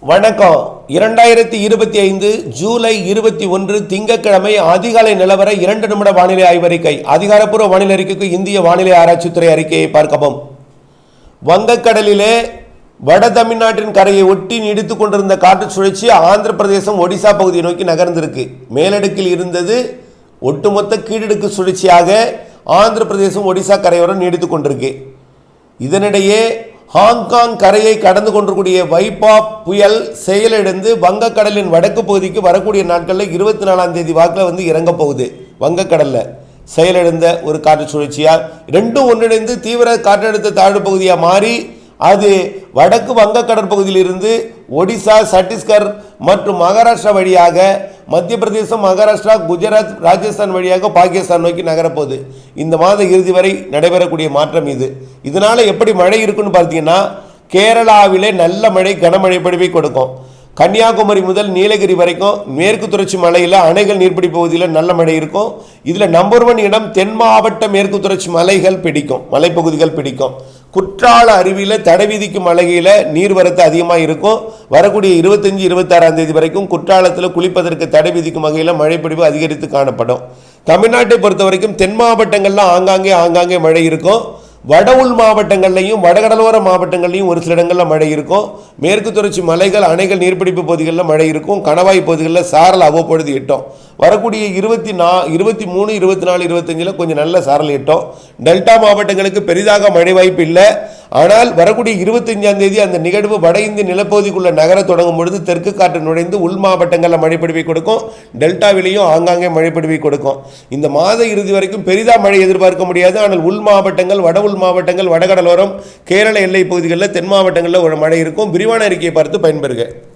வணக்கம். இரண்டாயிரத்தி இருபத்தி ஐந்து ஜூலை இருபத்தி ஒன்று திங்கட்கிழமை அதிகாலை நிலவர இரண்டு நிமிட வானிலை ஆய்வறிக்கை. அதிகாரப்பூர்வ வானிலை அறிக்கைக்கு இந்திய வானிலை ஆராய்ச்சித்துறை அறிக்கையை பார்க்கவும். வங்கக்கடலிலே வட தமிழ்நாட்டின் கரையை ஒட்டி நீடித்துக் கொண்டிருந்த காற்று சுழற்சி ஆந்திர பிரதேசம் ஒடிசா பகுதியை நோக்கி நகர்ந்திருக்கு. மேலடுக்கில் இருந்தது ஒட்டுமொத்த கீழடுக்கு சுழற்சியாக ஆந்திர பிரதேசம் ஒடிசா கரையோரம் நீடித்து கொண்டிருக்கு. இதனிடையே ஹாங்காங் கரையை கடந்து கொண்டிருக்கூடிய வைப்பா புயல் செயலிழந்து வங்கக்கடலின் வடக்கு பகுதிக்கு வரக்கூடிய நாட்களில் இருபத்தி நாலாம் தேதி வாக்கில் வந்து இறங்க போகுது. வங்கக்கடலில் செயலிழந்த ஒரு காற்று சுழற்சியால் ரெண்டும் ஒன்றிணைந்து தீவிர காற்றழுத்த தாழ்வு பகுதியாக மாறி அது வடக்கு வங்க கடற்பகுதியிலிருந்து ஒடிசா சத்தீஸ்கர் மற்றும் மகாராஷ்டிரா வழியாக மத்திய பிரதேசம் மகாராஷ்டிரா குஜராத் ராஜஸ்தான் வழியாக பாகிஸ்தான் நோக்கி நகரப்போகுது. இந்த மாத இறுதி வரை நடைபெறக்கூடிய மாற்றம் இது. இதனால் எப்படி மழை இருக்குன்னு பார்த்தீங்கன்னா கேரளாவிலே நல்ல மழை கனமழை பொழிவை கொடுக்கும். கன்னியாகுமரி முதல் நீலகிரி வரைக்கும் மேற்கு தொடர்ச்சி மலையில் அணைகள் நீர்பிடி பகுதியில் நல்ல மழை இருக்கும். இதில் நம்பர் ஒன் இடம் தென் மாவட்ட மேற்கு தொடர்ச்சி மலைகள் பிடிக்கும் மலைப்பகுதிகள் பிடிக்கும். குற்றால அருவியில் தடை விதிக்கும் மலையில் நீர்வரத்து அதிகமாக இருக்கும். வரக்கூடிய இருபத்தஞ்சி இருபத்தாறாம் தேதி வரைக்கும் குற்றாலத்தில் குளிப்பதற்கு தடை விதிக்கும் வகையில் மழைப்பொழிவு அதிகரித்து காணப்படும். தமிழ்நாட்டை பொறுத்த வரைக்கும் தென் மாவட்டங்கள்லாம் ஆங்காங்கே ஆங்காங்கே மழை இருக்கும். வட உள் மாவட்டங்கள்லையும் வடகடலோர மாவட்டங்கள்லையும் ஒரு சில இடங்களில் மழை இருக்கும். மேற்கு தொடர்ச்சி மலைகள் அணைகள் நீர்பிடிப்பு பகுதிகளில் மழை இருக்கும். கணவாய் பகுதிகளில் சாரல் அவ்வப்பொழுது எட்டும். வரக்கூடிய இருபத்தி நா இருபத்தி மூணு இருபத்தி நாலு இருபத்தஞ்சில் கொஞ்சம் நல்ல சாரல் எட்டும். டெல்டா மாவட்டங்களுக்கு பெரிதாக மழை வாய்ப்பு இல்லை. ஆனால் வரக்கூடிய இருபத்தஞ்சாம் தேதி அந்த நிகழ்வு வட இந்திய நிலப்பகுதிக்குள்ள நகர தொடங்கும் பொழுது தெற்கு காற்று நுழைந்து உள் மாவட்டங்களில் மழைப்பிடிவை கொடுக்கும். டெல்டாவிலையும் ஆங்காங்கே மழைப்பிடிவை கொடுக்கும். இந்த மாத இறுதி வரைக்கும் பெரிதாக மழை எதிர்பார்க்க முடியாது. ஆனால் உள் மாவட்டங்கள் வட உள் மாவட்டங்கள் வடகடலோரம் கேரள எல்லை பகுதிகளில் தென் மாவட்டங்களில் ஒரு மழை இருக்கும். விரிவான அறிக்கையை பார்த்து பயன்பெறுக.